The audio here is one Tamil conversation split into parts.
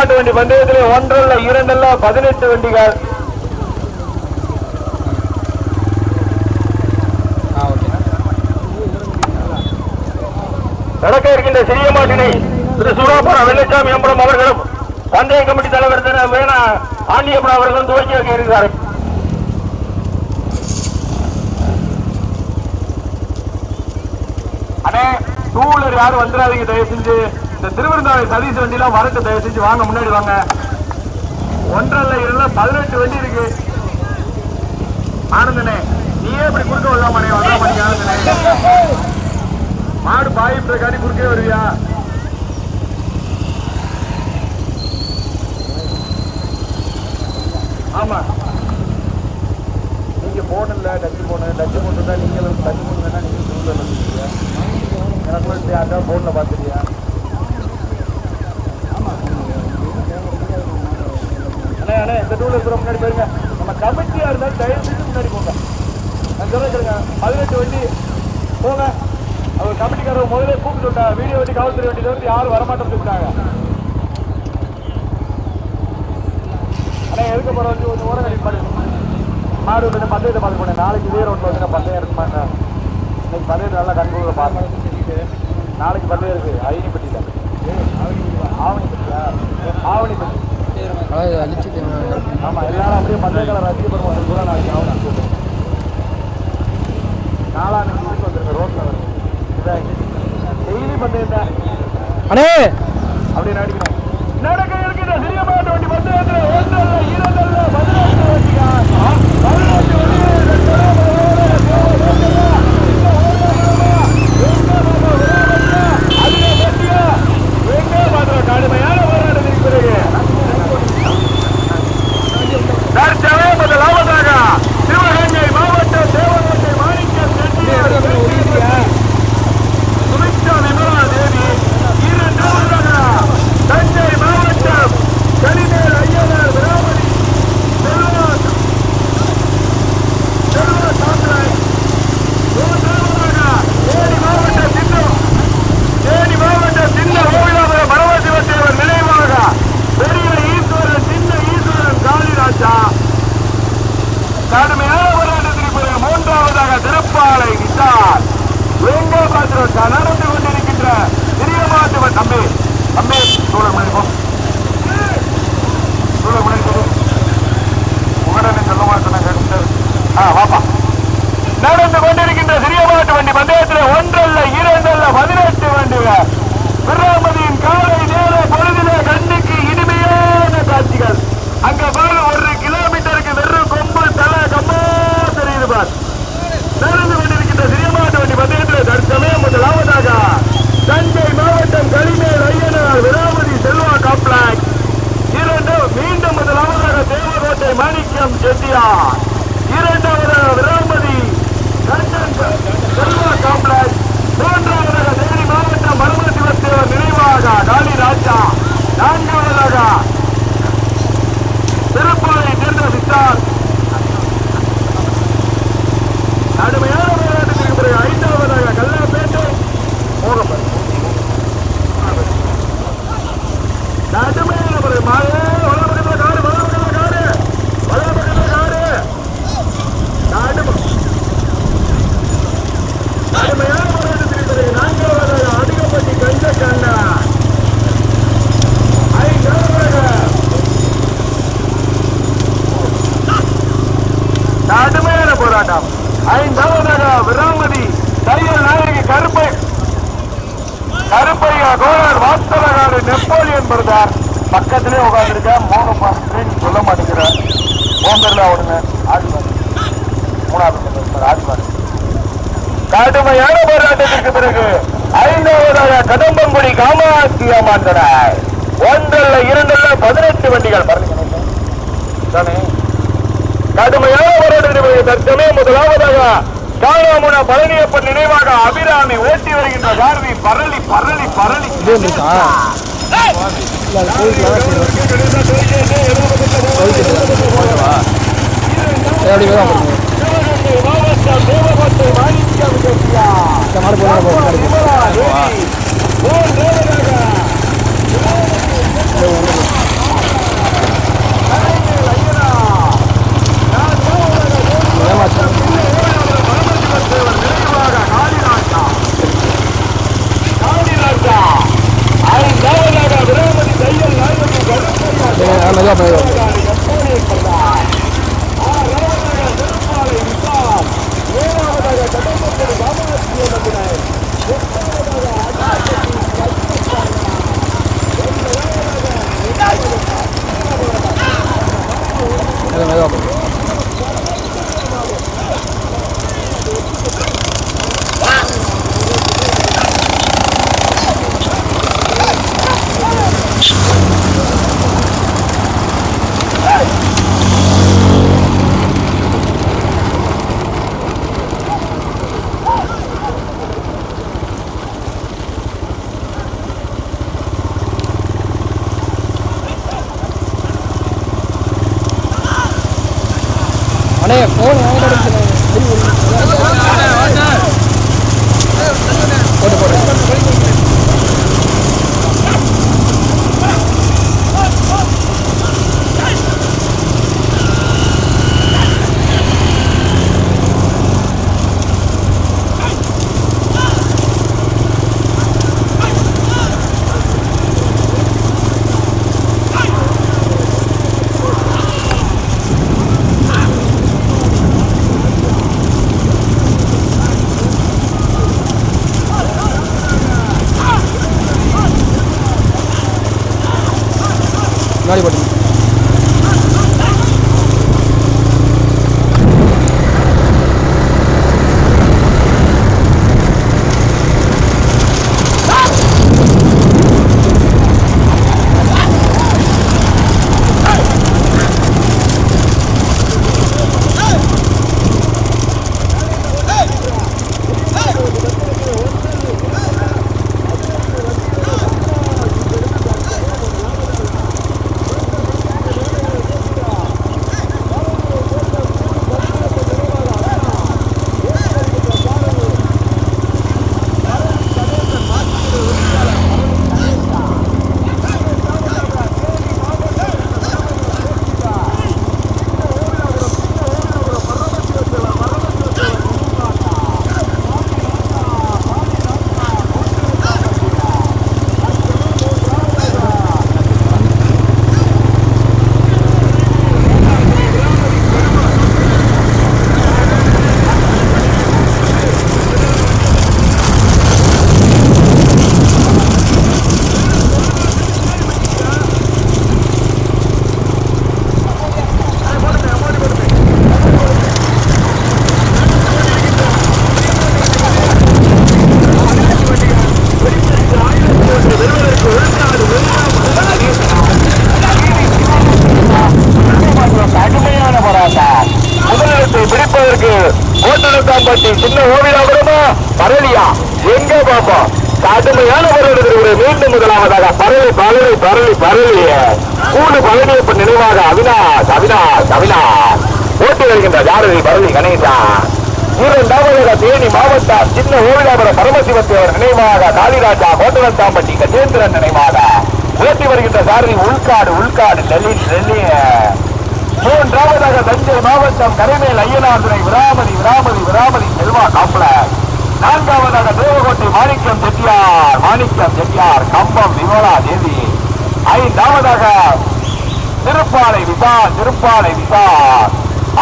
மாட்டு வண்டி பந்தயத்திலே ஒன்றல்ல இரண்டல்ல பதினெட்டு வண்டிகள். நடக்க இருக்கின்ற சிறிய மாட்டினை திரு சூராபுரம் வெள்ளச்சாமி எம்பரம் அவர்களும் பந்தய கமிட்டி தலைவர் திரு வேணா ஆண்டியப்பன் அவர்களும் துவக்கி வைக்க இருக்கிறார்கள். அண்ணே டூ வீலர் யாரும் வந்துடாதீங்க தயவு செஞ்சு இந்த திருவிருந்தாவை சதீஷ் வண்டிலாம் வரட்டு தயவு செஞ்சு வாங்க முன்னாடி வாங்க. ஒன்றரை இல்ல பதினெட்டு வண்டி இருக்கு. ஆனந்தனே நீயே இப்படி குறுக்க வரலாமானே? வரலாமானே ஆனந்தனே? மாடு பாயிட்டு காட்டி குறுக்கே வருவியா? ஆமா. நீங்க போனில்ல டச்சு போன டச்சு போட்டுருந்தா நீங்களும் டச்சு போட்டுருந்தா நீங்க டூல வந்துருக்கீங்க எனக்கு கூட யாருக்கா போன்ல அண்ணே அண்ணே இந்த டூல இருக்கிற முன்னாடி போயிருங்க நம்ம கமிட்டியாக இருந்தாலும் தயவு செஞ்சு முன்னாடி போங்க. நான் சொல்லிருக்கேங்க பதினெட்டு வண்டி போங்க. அவங்க கமிட்டிக்காரர் முதல்ல கூப்பிட்டு விட்டா வீடியோ வண்டி காவல்துறை வண்டியில இருந்து யாரும் வரமாட்டோம் சொல்லிட்டாங்க. அண்ணா எதுக்கு போற வந்து கொஞ்சம் ஓரம் கழிப்பாரு மாடு வந்து பந்தயத்தை பார்த்து போனேன். நாளைக்கு இதே ரோட்டில் வந்து நான் பந்தயம் இருக்குமாங்க இன்னைக்கு பந்தயத்தை நல்லா கண்ட்ரோலில் பார்த்தேன் நாளைக்கு பந்தயம் இருக்கு. ஐனிப்பட்டியில் ஆவணிப்பட்டியா? ஆவணிப்பட்டி அதாவது அழிச்சிட்டு ஆமா எல்லாரும் அப்படியே பந்தயக்கால ரசிக பெருமாள் கூட நாளைக்கு ஆவணி நாளான்னைக்கு வீட்டுக்கு வந்திருக்க ரோட்ல வருது டெய்லி பந்தயம் அண்ணே! அப்படியே நடிக்கணும் நடக்க இருக்கின்ற சிறிய மாட்டு வண்டி பந்தயத்தில் ஒன்றல்ல இரண்டல்ல பதினெட்டு வண்டியா பதினெட்டு வண்டி ரெண்டு கடுமையான போராட்டத்திற்கு பிறகு தற்சமயம் முதலாவதாக சிவகங்கை மாவட்டம் தேவகோட்டை மாணிக்கம் செட்டியார் சுமித்ரா விமலா தேவி இரண்டாவதாக தஞ்சை மாவட்டம் கலிமேல் ஐயனார் விராமணி செல்வா செல்வா சாம்ராய் மூன்றாவதாக தேனி மாவட்டம் சின்னம் தேனி மாவட்டம் சின்ன கோவிலாபுரம் பரமசிவத்தேவர் நினைவாக பெரிய ஈஸ்வரன் சின்ன ஈஸ்வரன் காளிராஜா கடுமையான போராட்டத்திற்கு பிறகு மூன்றாவதாக திருப்பாலை விட்டார் எங்கே பார்க்கிறோம் நடந்து கொண்டிருக்கின்ற பெரிய மாட்டுவன் தம்பி தம்பி சூழல் மணிக்கும் சூழல் மணிக்கும் உடனே சொல்ல மாட்டேன் ஆ வாப்பா. நடந்து கொண்டிருக்கின்ற சிறிய மாட்டு வண்டி பந்தயத்தில் ஒன்றல்ல இரண்டல்ல பதினெட்டு வண்டிகள் விராமதியின் காலை நேர பொழுதிலே கண்ணுக்கு இனிமையான காட்சிகள். அங்க பாரு ஒரு கிலோமீட்டருக்கு வெறும் கொம்பு தலை கம்மா தெரியுது பார் நடந்து கொண்டிருக்கின்ற சிறிய மாட்டு வண்டி தற்சமயம் முதலாவதாக தஞ்சை மாவட்டம் களிமேல் ஐயனார் விராமதி செல்வா காம்ப்ளெக்ஸ். இரண்டு மீண்டும் முதலாவதாக தேவகோட்டை மாணிக்கம் செட்டியார். இரண்டாவதாக விராமதி கண்ணன் செல்வா காம்ப்ளெக்ஸ் மூன்றாவதாக தேனி மாவட்டம் பரமசிவத்தேவர் நினைவாக காளி ராஜா நான்காவதாக திருப்பாலை சேர்ந்த சித்தார் கடுமையான போராட்டத்திற்கு பிறகு ஐந்தாவதாக கல்லாப்பேட்டை மோகப்பன் கடுமையான பிறகு மாலே வளப்பக்கத்தில் காடு வளப்பக்கத்தில் காடு வளப்பக்கத்தில் காடு கடுமை போராட்டம் ஐந்தாவதாக விராமதி தையல் நாயகி கருப்பை கருப்பையா கோளார் வாஸ்தவகாடு நெப்போலியன் பிரதார் பக்கத்திலே உட்காந்துருக்க மூணு நீ சொல்ல மாட்டேங்கிற. ஓம்பர்ல அவனுங்க ஆதிவாரி மூணாவது ஆதிவாரி கடுமையான போராட்டத்திற்கு பிறகு ஐந்தாவதாக கடம்பங்குடி காமாட்சி அம்மாண்டனாய் ஒன்றல்ல இரண்டல்ல பதினெட்டு வண்டிகள். கடுமையான போராட்டத்திற்கு தற்சமயம் முதலாவதாக காணாமுன பழனியப்பன் நினைவாக அபிராமி ஓட்டி வருகின்ற சாரதி பரளி பரளி பரளி. இல்லை அது கோயிலுக்கு ஓகேவா அப்படி வேணும் இந்த மாடு போய் பரளி பரளி பரளி பரளி கூடு பழனியப்பன் நினைவாக அவினாஷ் அவினாஷ் அவினாஷ். ஓட்டி வருகின்ற ஜாரதி பரளி கணேசா. இரண்டாவது தேனி மாவட்டம் சின்ன ஓவிலாபுரம் பரமசிவத்தேவர் நினைவாக காளிராஜா கோட்டனத்தாம்பட்டி கஜேந்திரன் நினைவாக. ஓட்டி வருகின்ற சாரதி உள்காடு உள்காடு டெல்லி டெல்லி. மூன்றாவதாக தஞ்சை மாவட்டம் கரைமேல் ஐயனாதுரை விராமதி விராமதி விராமதி செல்வா காம்ப்ளக்ஸ். நான்காவதாக தேவகோட்டை மாணிக்கம் செட்டியார் மாணிக்கம் செட்டியார் கம்பம் விமலா தேவி. ஐந்தாவதாக திருப்பாலை விசா திருப்பாலை விசா.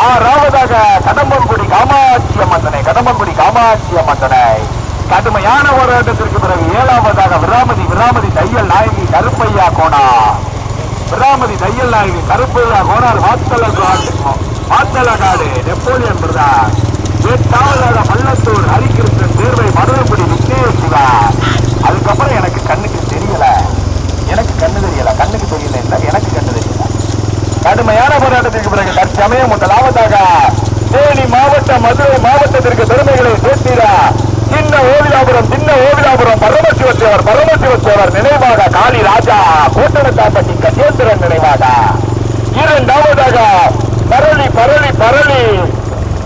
ஆறாவதாக கடம்பன்குடி காமாட்சி அம்மந்தனை கடம்பன்குடி காமாட்சி அம்மந்தனை கடுமையான போராட்டத்திற்கு பிறகு ஏழாவதாக விராமதி விராமதி தையல் நாயகி கருப்பையா கோணா விராமதி தையல் நாயகி கருப்பையா கோணார் வாத்தல வாத்தல காடு நெப்போலியன் பிரதான். எட்டாவதாக பள்ளத்தூர் ஹரிகிருஷ்ணன் தேர்வை மருதங்குடி விக்னேஸ்வரா அதுக்கப்புறம் எனக்கு கண்ணுக்கு தெரியல. எனக்கு கண்ணு தெரியல. கண்ணுக்கு தெரியல எனக்கு கண்ணு தெரியல. கடுமையான போராட்டத்திற்கு பிறகு தற்சமயம் முதலாவதாக தேனி மாவட்ட மதுரை மாவட்டத்திற்கு பெருமைகளை சேர்த்தீரா சின்ன ஓவிலாபுரம் சின்ன ஓவிலாபுரம் பரமசிவத்தேவர் பரமசிவத்தேவர் நினைவாக காளி ராஜா கோட்டனத்தாப்பட்டி கஜேந்திரன் நினைவாக. இரண்டாவதாக பரளி பரளி பரளி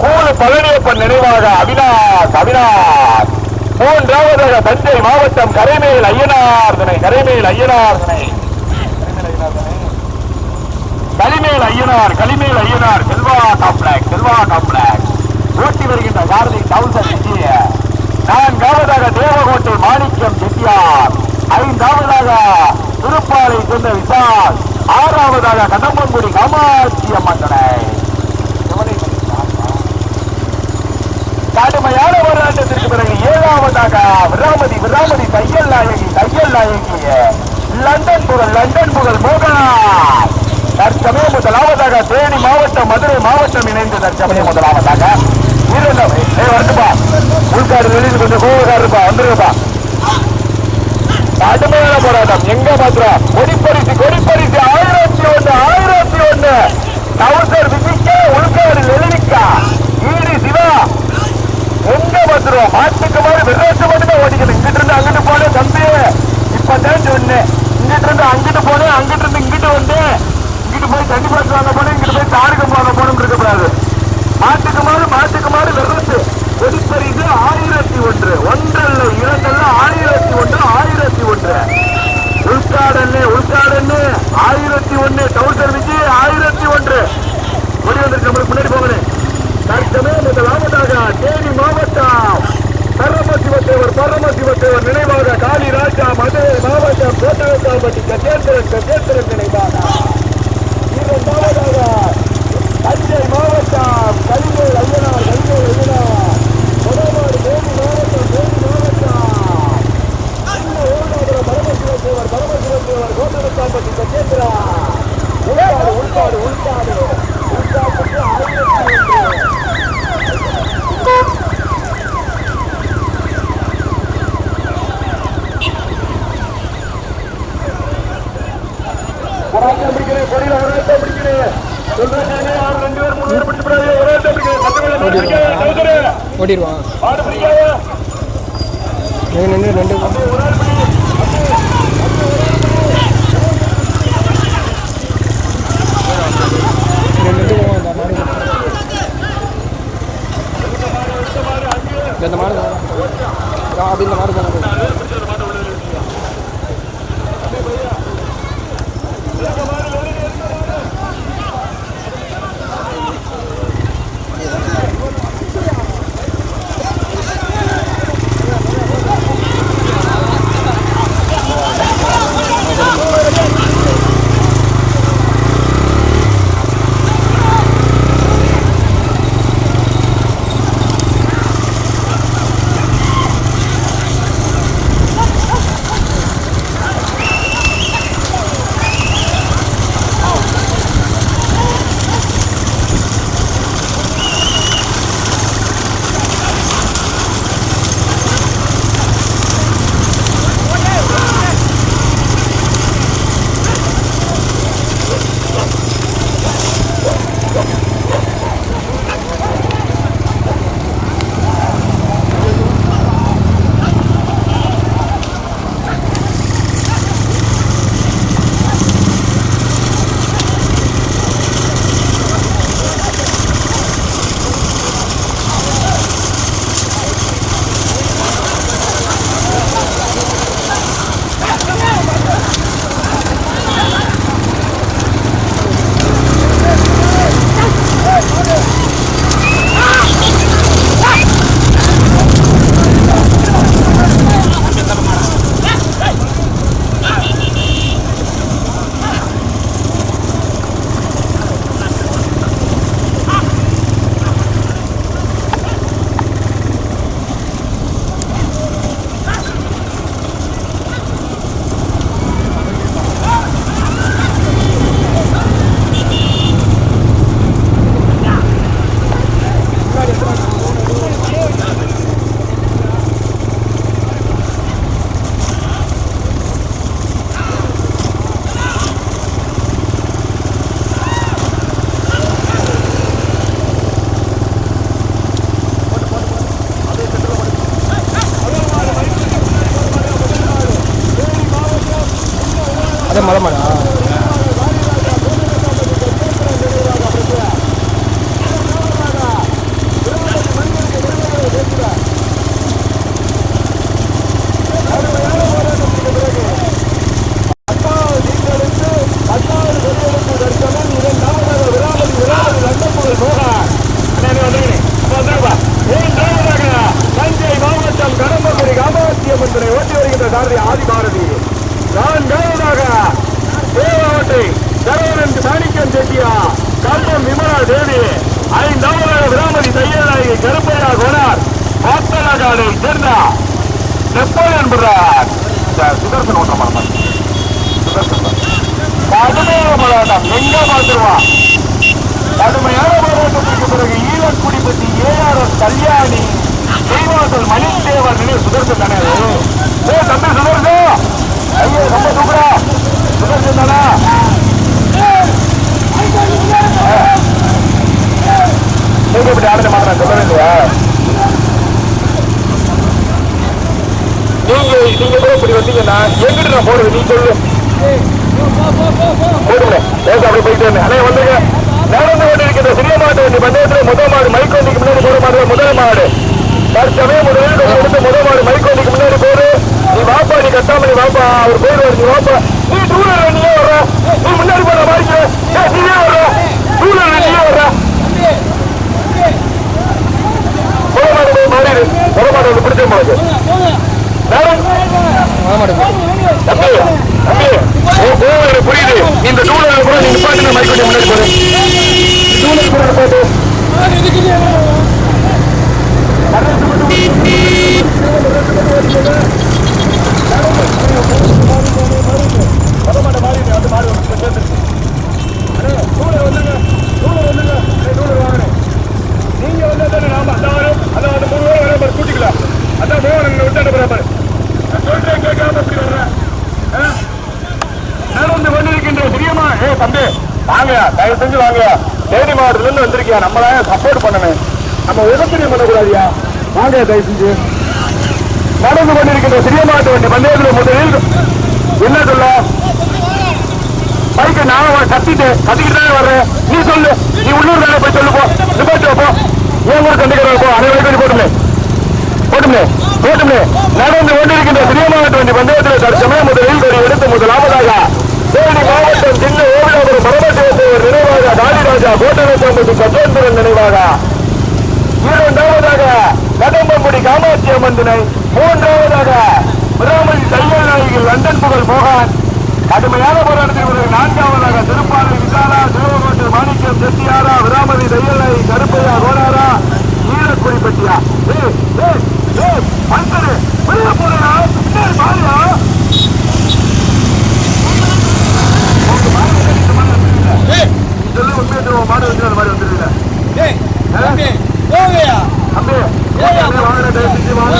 கூலு பழனியப்பன் நினைவாக அவினாஷ் அவினாஷ் மூன்றாவதாக தஞ்சை மாவட்டம் கரைமேல் ஐயனார் திணை கரைமேல் ஐயனார் திணை கலிமேல் ஐயனார் களிமேல் ஐயனார் செல்வா காம்ப்ளாக் செல்வா காம்ப்ளாக் ஓட்டி வருகின்ற பாரதி டவுசர் செட்டிய நான்காவதாக தேவகோட்டை மாணிக்கம் செட்டியார். ஐந்தாவதாக திருப்பாலை சொந்த விசால். ஆறாவதாக கடம்பங்குடி காமாட்சி அம்மன் கடுமையான போராட்டத்திற்கு முதலாவதாக விராமதி விராமதி தையல் நாயகி தையல் நாயகி. லண்டன் புகழ் லண்டன் புகழ் மோகனார் தற்சமயம் முதலாவதாக தேனி மாவட்டம் மதுரை மாவட்டம் இணைந்து தற்சமயம் முதலாவதாக வந்துப்பா உள்காடு வெளியில் கொஞ்சம் கோவக்காரு வந்துருப்பா கடுமையான போராட்டம். எங்க கொடிப்பரிசு கொடிப்பரிசு. ஆயிரத்தி ஒண்ணு ஆயிரத்தி ஒண்ணு. தௌசர் விசிக்க உள்காடு எழுதிக்கா. ஈடி சிவா. எங்க மாட்டுக்கு மாதிரி வெள்ளாட்டு மட்டும் தான் ஓடிக்கணும் இங்கிட்டு இருந்து அங்கிட்டு போனேன் தம்பி இப்பதான் சொன்னேன். இங்கிட்டு இருந்து அங்கிட்டு போனேன் அங்கிட்டு இருந்து இங்கிட்டு வந்தேன் இங்கிட்டு போய் தண்ணி பாட்டு வாங்க போனேன் இங்கிட்டு போய் தாருக்கம் வாங்க போகணும் இருக்கக்கூடாது மாட்டுக்கு மாறு மாட்டுக்கு மாறு விரட்டு கொடிப்பரிசு ஆயிரத்தி ஒன்று ஒன்றல்ல இரண்டல்ல ஆயிரத்தி ஒன்று ஆயிரத்தி ஒன்று உள்காடன்னு உள்காடன்னு ஆயிரத்தி ஒன்று டவுசர் விஜி ஆயிரத்தி ஒன்று கொடி வந்துருக்கு நம்மளுக்கு முன்னாடி போகணும் தற்சமே முதலாவதாக தேனி மாவட்டம் பரமசிவத்தேவர் பரமசிவத்தேவர் நினைவாக காளி ராஜா மதுரை மாவட்டம் கோட்டவத்தாம்பட்டி கஜேந்திரன் கஜேந்திரன் நினைவாக இரண்டாவதாக தஞ்சை மாவட்டம் கலிமேல் ஐயனார் கலிமேல் ஐயனார் முதல்வர் தேனி மாவட்டம் தேனி மாவட்டம் சின்ன ஓடாபுரம் பரமசிவத்தேவர் பரமசிவத்தேவர் கோட்டவத்தாம்பட்டி கஜேந்திரா உள்காடு உள்காடு உள்காடு உள்காட்டுக்கு ஆயிரத்தி ஒன்று ஒரு ஆட்டம் பிடிக்கிறேன் கொடியில ஒரு ஆட்டம் பிடிக்கிறேன் சொல்றேன் யாரும் ரெண்டு பேர் மூணு பேர் பிடிச்சு போடாது ஒரு ஆட்டம் பிடிக்கிறேன் பத்து பேர் பிடிக்கிறேன் ஓடிடுவான் ஓட்டிடுவான் ரெண்டு ரெண்டு ரெண்டு ஒரு இந்த மாடு இந்த அப்படி இந்த மாடு தேவி ஐந்தாவதாக விராமதி தையநாயகி கருப்பையா கோனார் பாத்தலகாடை சேர்ந்த நெப்போலியன் பிரதர் சுதர்சன் ஓட்ட மாட்டான் கடுமையான போராட்டம் எங்க பார்த்துருவான் கடுமையான போராட்டத்திற்கு பிறகு ஈழக்குடிப்பட்டி ஏஆர்எஸ் கல்யாணி ஸ்ரீவாசல் மணி தேவர் நினைவு சுதர்சன் தானே? அது ஏ தம்பி சுதர்சன்! ஐயோ ரொம்ப சூப்பரா! சுதர்சன் தானா? நீங்க இப்படி ஆடுற மாட்டேன் சொல்லவே இல்லையா நீங்க நீங்க கூட இப்படி வந்தீங்கன்னா எங்கிட்ட நான் போடுறது நீ சொல்லு போடுங்க. பேச அப்படி போயிட்டு இருந்தேன் அண்ணே வந்துங்க நடந்து கொண்டிருக்கின்ற சிறிய மாட்டு வண்டி பந்தயத்தில் முதல் மாடு மைக்கோண்டிக்கு முன்னாடி போற மாடு முதல் மாடு. தற்சமயம் முதலில் கொஞ்சம் எடுத்து முதல் மாடு மைக்கோண்டிக்கு முன்னாடி போடு. நீ வாப்பா நீ கட்டாம நீ வாப்பா. அவர் போயிடுவார் நீ வாப்பா நீ டூலர் நீயே வர்ற நீ முன்னாடி போற மாதிரி நீயே வர்ற டூலர் நீயே வர்ற முதல் மாடு போய் மாறிடு முதல் மாடு வந்து பிடிச்ச மாடு நேரம் மலை மாடு தம்பி தம்பி ஓ ஓ எனக்கு புரியுது இந்த டூலர் கூட நீங்க பாட்டு மைக் கொண்டு முன்னாடி போடு டூலர் கூட போட்டு நீங்க வந்து தானே நாம? அதான் வரும். அந்த மூணு பேர் வர கூட்டிக்கலாம். அதான் மோகன் விட்டு பாரு. சொல்றேன் கேட்காம இப்படி வர்றேன் நான் வந்து கொண்டிருக்கின்ற பிரியமா ஏ தம்பி வாங்கயா தயவு செஞ்சு வாங்கயா. தேனி மாவட்டத்துல இருந்து வந்திருக்கியா? நம்மளா சப்போர்ட் பண்ணணும் நம்ம உதவியம் பண்ணக்கூடாதியா? வாங்கயா தயவு செஞ்சு. நடந்து கொண்டிருக்கின்ற சிறிய மாவட்ட வண்டி பந்தயத்தில் முதலில் என்ன சொல்ல? பைக்கை நான் கத்திட்டு கத்திக்கிட்டு தானே வர்றேன் நீ சொல்லு. நீ உள்ளூர் வேலை போய் சொல்லு போ போ. ஏன் கூட கண்டிக்கிற போ அனைவருக்கும் போட்டுமே. போட்டுமே போட்டுமே. நடந்து கொண்டிருக்கின்ற சிறிய மாவட்ட வண்டி பந்தயத்தில் தற்சமயம் முதலில் ஒரு எடுத்து முதலாவதாக தேனி மாவட்டம் சின்ன ஓவியாபுரம் பரமசிவத்தேவர் நினைவாக காளிராஜா கோட்டரசாமி சத்வேந்திரன் நினைவாக. இரண்டாவதாக கடம்பங்குடி காமாட்சி அம்மன் துணை. மூன்றாவதாக பிராமணி தையல் நாயகில் லண்டன் புகழ் மோகன். கடுமையான போராட்டத்தில் நான்காவதாக திருப்பாலை விசாலா சிவகோட்டை மாணிக்கம் செட்டியாரா விராமதி தையல் நாயகி கருப்பையா கோனாரா ஈழக்குடிப்பட்டியா ஏய் ஏய் ஏய் பஞ்சரு வெளிய போறா பின்னாடி பாருயா சொல்லு உண்மையை சொல்லுவோம் மாடு வச்சு அந்த மாதிரி வந்துருக்கீங்க தம்பி வாங்கின தயவு செஞ்சு வாங்க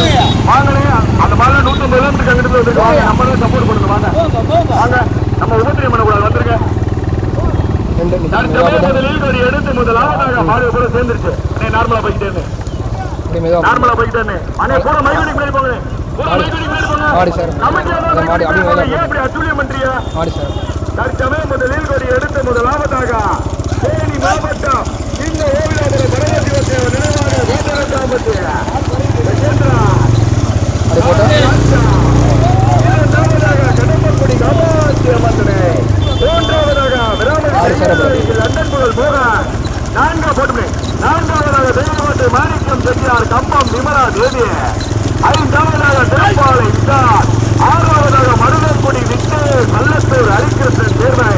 வாங்கினே அந்த மாதிரி நூற்றம்பது கிலோமீட்டருக்கு அங்கிட்டு வந்துருக்கு வாங்க நம்ம தான் சப்போர்ட் பண்ணுங்க வாங்க வாங்க நம்ம உபத்திரியம் பண்ணக்கூடாது வந்துருங்க ரெண்டு நிமிஷம் தற்சமயம் மெதுவாக முதலில் ஒரு எடுத்து முதலாவதாக மாடு கூட சேர்ந்துருச்சு அண்ணே நார்மலா போய்கிட்டே இருந்தேன் அப்படியே மெதுவாக நார்மலா இருந்தேன் அண்ணே கூட மைக்கடி முன்னாடி போங்க கூட மாடி சார். மாடி. மேலே ஏன் இப்படி அட்டூழியம் பண்றியா மாடி சார். தற்சமயம் முதலில் ஒரு எடுத்து முதலாவதாக தேனி மாவட்டம். இந்த ஓவியாபுர பரமசிவ தேவர் நினைவாக கோட்டரசாமத்து கஜேந்திரா அது போட்டு இரண்டாவதாக கடம்பக்குடி காமாட்சி அம்மந்தனை மூன்றாவதாக ஆறு சார் அப்படி. விராமதி லண்டன் புகழ் மோகன் நான்கா போட்டுமே நான்காவதாக தெய்வத்தை மாணிக்கம் செட்டியார் கம்பம் விமலா தேவி ஐந்தாவதாக திருப்பாலை இசார் ஆறாவதாக மருதக்குடி விட்டு கள்ளத்தூர் ஹரிகிருஷ்ணன் தேர்வை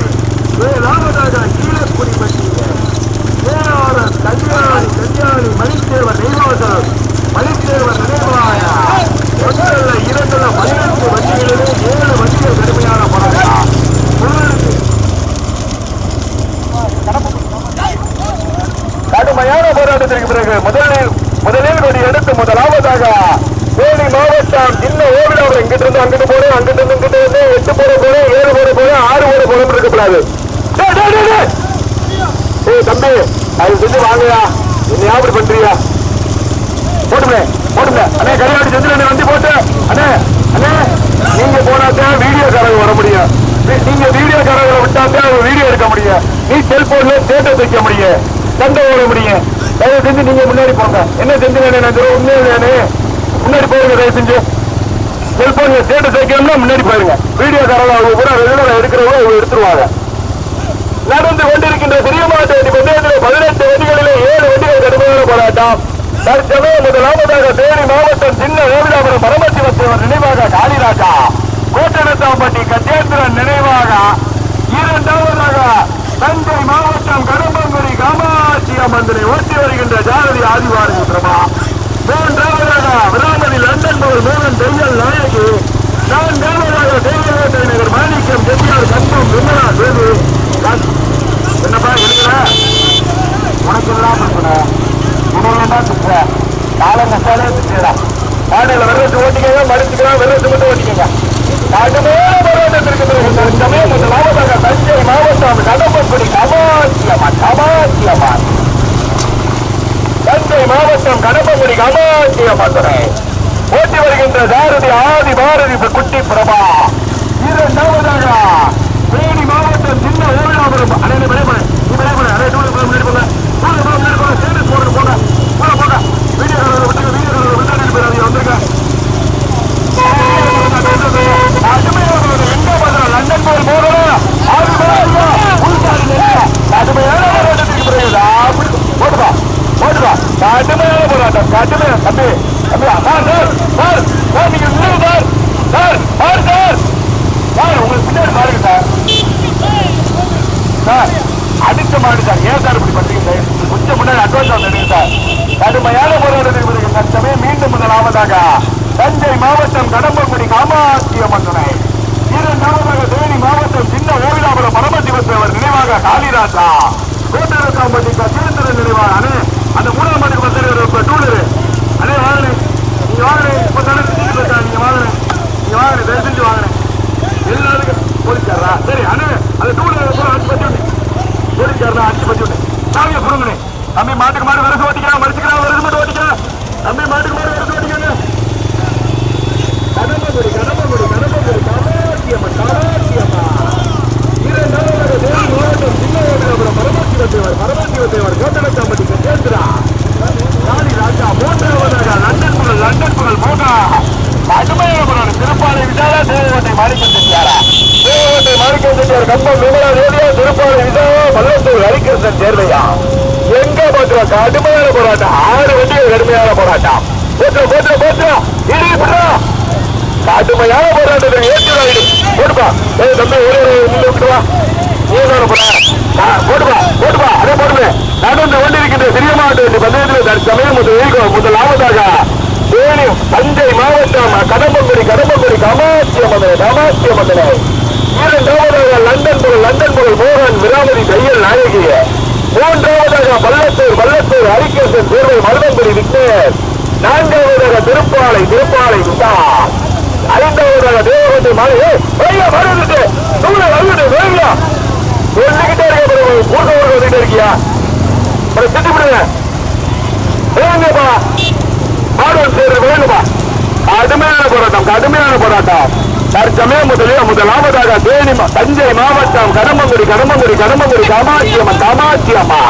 ஏழாவதாக கீழக்குடி பட்டி ஏஆர்எஸ் கல்யாணி கல்யாணி மணித்தேவர் நெய்வாசல் மணித்தேவர் நினைவாய ஒன்றல்ல இரண்டல்ல பதினெட்டு வண்டிகளிலே ஏழு வண்டிகள் கடுமையான போராட்டம் முன்னெடுத்து கடுமையான போராட்டத்திற்கு பிறகு முதலில் முதலில் ஒரு எடுத்து முதலாவதாக தேனி மாவட்டம் சின்ன ஓவிடாவில் இங்கிட்டு இருந்து அங்கிட்டு போறேன் அங்கிட்டு இருந்து இங்கிட்டு வந்து எட்டு போற போறேன் ஏழு போற போறேன் ஆறு கூடாது. ஏய் தம்பி அது செஞ்சு வாங்கயா என்ன ஞாபகம் பண்றியா போட்டுமே போட்டுமே. அண்ணே கல்யாணி செஞ்சு வண்டி போட்டு. அண்ணே அண்ணே நீங்க போனாத்தான் வீடியோ காரங்க வர முடியும். நீங்க வீடியோ காரங்களை விட்டாத்தான் அவங்க வீடியோ எடுக்க முடியும். நீ செல்போன்ல ஸ்டேட்டஸ் வைக்க முடியும். சண்டை ஓட முடியும். தயவு செஞ்சு நீங்க முன்னாடி போங்க. என்ன செஞ்சு வேணும் நான் வேணும் முன்னாடி போங்க தயவு செஞ்சு. செல்போன்ல ஸ்டேட்டஸ் வைக்கணும்னா முன்னாடி போயிருங்க. வீடியோ காரங்க அவங்க கூட ரெகுலரா எடுக்கிறவங்க அவங்க எடுத்துருவாங்க. நடந்து கொண்டிருக்கின்ற பெரிய மாவட்ட வண்டி பந்தயத்தில் பதினெட்டு வண்டிகளிலே ஏழு வண்டிகள் கடுமையான போராட்டம். தற்சமயம் முதலாவதாக தேனி மாவட்டம் சின்ன ஓவிலாபுரம் பரமசிவத்தேவர் நினைவாக காளிராஜா கோட்டனத்தாம்பட்டி கஜேந்திரன் நினைவாக. இரண்டாவதாக தஞ்சை மாவட்டம் கடம்பங்குடி காமாட்சி அம்மன் ஒட்டி வருகின்ற ஜாரதி ஆதிவாரி பிரமா மூன்றாவதாக விராமதி லண்டன் முதல் மோகன் தையல் நாயகி நான்காவதாக தேவகோட்டை நகர் மாணிக்கம் செட்டியார் கம்பம் விமலா தேவி என்னப்பா எழுதுற? உனக்கு எல்லாம் பிரச்சனை. உனக்கு தான் பிரச்சனை. காலம் கஷ்டாலே பிரச்சனை பாடையில வெள்ளத்து ஓட்டிக்கங்க மறுத்துக்கலாம் வெள்ளத்து மட்டும் ஓட்டிக்கங்க. கடுமையான போராட்டத்திற்கு பிறகு தற்சமயம் முதலாவதாக தஞ்சை மாவட்டம் கடம்பக்குடி கமாச்சியம்மா கமாச்சியம்மா தஞ்சை மாவட்டம் கடம்பங்குடி கமாட்சிய மதுரை ஓட்டி வருகின்ற சாரதி ஆதி பாரதி குட்டி பிரபா இரண்டாவதாக தேனி மாவட்டம் சின்ன ஓவிலாபுரம் அனைத்து விளைபட விளைபட அரை டூல முன்னாடி போங்க டூல போல முன்னாடி போங்க ஸ்டேட்டஸ் போடுறது போங்க போல போங்க வீடியோ காலர் விட்டுங்க வீடியோ காலர் விட்டு போயிடாதீங்க வந்துருங்க எங்க பண்ற லண்டன் போல் போறோம் ஆதி பாரதியா உள்காரி நெல்ல கடுமையான போராட்டத்துக்கு பிறகு அப்படி போட்டுப்பா போட்டுப்பா கடுமையான போராட்டம் கடுமையான தம்பி தம்பி சார் சார் சார் சார் நீங்க நில்லுங்க sir sir sir sir sir உங்களுக்கு பின்னாடி பாருங்க சார் சார் அடிச்ச மாடு சார் ஏன் சார் இப்படி பண்றீங்க கொஞ்சம் முன்னாடி அட்வான்ஸ் வந்துடுங்க சார் கடுமையான போராட்டத்துக்கு பிறகு தற்சமே மீண்டும் முதலாவதாக தஞ்சை மாவட்டம் கடம்பங்குடி காமாட்சி அம்மன் இரண்டாவதாக தேனி மாவட்டம் சின்ன ஓவிலாபுரம் பரமசிவத்தேவர் நினைவாக காளிராஜா கோட்டரசாம்பட்டி கசேந்திரன் நினைவாக அண்ணே அந்த மூணாம் மாட்டுக்கு பத்திர டூலரு அண்ணே வாங்கினே நீங்க வாங்கினே இப்ப தானே திட்டிட்டு போயிட்டா நீங்க வாங்கினே நீங்க வாங்கினே தயவு செஞ்சு வாங்கினே எல்லாருக்கும் போலீஸ்காரா சரி அண்ணே அந்த டூலர் அடிச்சு பத்தி விட்டு போலீஸ்காரா அடிச்சு பத்தி விட்டு சாமியை புடுங்கண்ணே தம்பி மாட்டுக்கு மாடு வரசு ஓட்டிக்கலாம் மடிச்சுக்கலாம் வரசு மட்டும் ஓட்டிக்கலாம் தம்பி மாட்டுக்கு மாடு வரசு ஓட்டிக்கங்க கடம்பங்குடி கடம்பங்குடி கடம்பங்குடி காமாட்சியம்மா காமாட்சியம்மா இரண்டாவதாக தேனி மாவட்டம் சின்னவரபுரம் பரமசிவத்தேவர் பரமசிவத்தேவர் கோட்டனத்தாம்பட்டி கஜேந்திரா. ராணி ராஜா மூன்றாவதாக லண்டன் புகழ் லண்டன் புகழ் மூன்றா கடுமையான திருப்பாலை விசாலா தேவகோட்டை மாணிக்கம் செட்டியாரா தேவகோட்டை மாணிக்கம் செட்டியார் கம்பம் விமலா தேவியா திருப்பாலை விசாலா பல்லத்தூர் ஹரிகிருஷ்ணன் சேர்வையா. எங்க பாக்குற கடுமையான போராட்டம். ஆறு வண்டிகள் கடுமையான போராட்டம். போற்ற போற்ற போற்ற இடி கடுமையான போராட்டத்தில் ஏற்றுவாயிடு போடுப்பா ஏய் தம்பி ஒரே நின்று விட்டுருவா நீ என்ன போற. போடுப்பா போடுப்பா அதே போடுமே நடந்து கொண்டிருக்கின்ற சிறிய மாவட்ட பந்தயத்தில் தற்சமயம் முதல் முதலாவதாக தேனி கடம்பங்குடி கடம்பங்குடி காமாட்சிய மந்தனை காமாட்சிய மந்தனை இரண்டாவதாக லண்டன் புகழ் லண்டன் புகழ் மோகன் விராமதி தையல் நாயகி மூன்றாவதாக பள்ளத்தூர் பள்ளத்தூர் ஹரிகேசன் தேர்வை மருதங்குடி விக்னேஷ் நான்காவதாக திருப்பாலை திருப்பாலை விசா ஐந்தாவதாக தேவகோட்டை மலை. ஐயா மறுந்துட்டு தூர வருது வேலையா? சொல்லிக்கிட்டே இருக்க பிறகு கூட்ட ஊருக்கு வந்துட்டு இருக்கியா? அப்புறம் திட்டி விடுங்க வேணுங்கப்பா மாடுவன் சேர்ந்து வேணுமா? கடுமையான போராட்டம் கடுமையான போராட்டம். தற்சமய முதலே முதலாவதாக தேனி மா- தஞ்சை மாவட்டம் கடம்பங்குடி கடம்பங்குடி கடம்பங்குடி காமாட்சியம்மன் காமாட்சியம்மா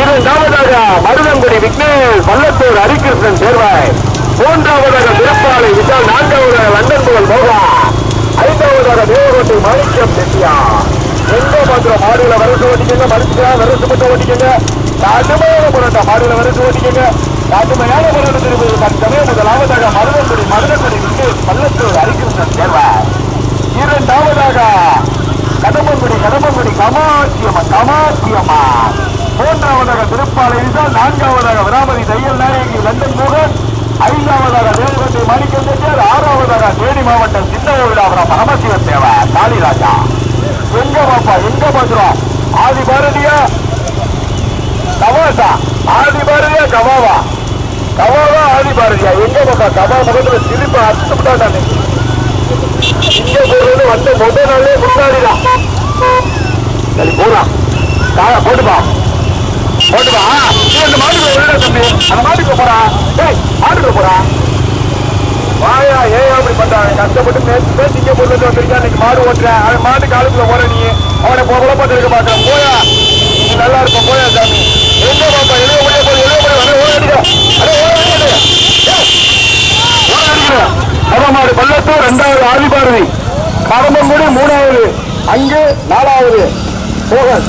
இரண்டாவதாக மருதங்குடி விக்னேஷ் வல்லத்தூர் ஹரிகிருஷ்ணன் சேர்வாய். மூன்றாவதாக திருப்பாலை விட்டால் நான்காவதாக லண்டன் புகழ் மோகா. ஐந்தாவதாக தேவகோட்டை மாணிக்கம் செட்டியா. எங்க மாத்திரம் மாடுல வரசு ஓட்டிக்கங்க மடிச்சுக்கலாம் வரசு மட்டும் ஓட்டிக்கங்க. கடுமையான போராட்டம் மாடுல வரசு ஓட்டிக்கங்க. கடுமையான போராட்டத்தில் தற்சமய முதலாவதாக மருதங்குடி மருதங்குடி விக்னேஷ் பள்ளத்தூர் ஹரிகிருஷ்ணன் சேர்வார் இரண்டாவதாக கடம்பங்குடி கடம்பங்குடி காமாட்சியம்மா கமாட்சியம்மா. மூன்றாவதாக திருப்பாலை தான் நான்காவதாக விராமதி தையல் நாயகி லண்டன் மோகன் ஐந்தாவதாக தேவகோட்டை மாணிக்கம் செட்டியார் ஆறாவதாக தேனி மாவட்டம் சின்னகோவிலாபுரம் பரமசிவ தேவா காளிராஜா. எங்க பாப்பா எங்க பாக்குறோம் ஆதி பாரதியா? கவாசா? ஆதி பாரதியா கவாவா? கவாவா ஆதி பாருங்க. எங்க பார்த்தா கவா முகத்துல சிரிப்பு அத்துட்டாண்டா இங்க போறது வந்து முதல் நாளே முன்னாடிதான் சரி போலாம் காலை போட்டுப்பா. போட்டுப்பா. நீ அந்த மாட்டுக்கு விட தம்பி? அந்த மாட்டுக்கு போறா ஏய் மாட்டுக்கு போறா வாயா ஏன் அப்படி பண்றாங்க கஷ்டப்பட்டு நேற்று பேசி இங்க போட்டு வந்திருக்கா இன்னைக்கு மாடு ஓட்டுறேன் அவன் மாட்டு காலத்துல போற நீ. அவனை போகல பார்த்துருக்க பாக்குறேன் போயா. நல்லா இருப்ப போயா சாமி. எங்க பாப்பா? எழுத ஓட பள்ளத்தூர் இரண்டாவது ஆதிபாரதி கடம்பங்குடி மூணாவது அங்கு நாலாவது. போகன்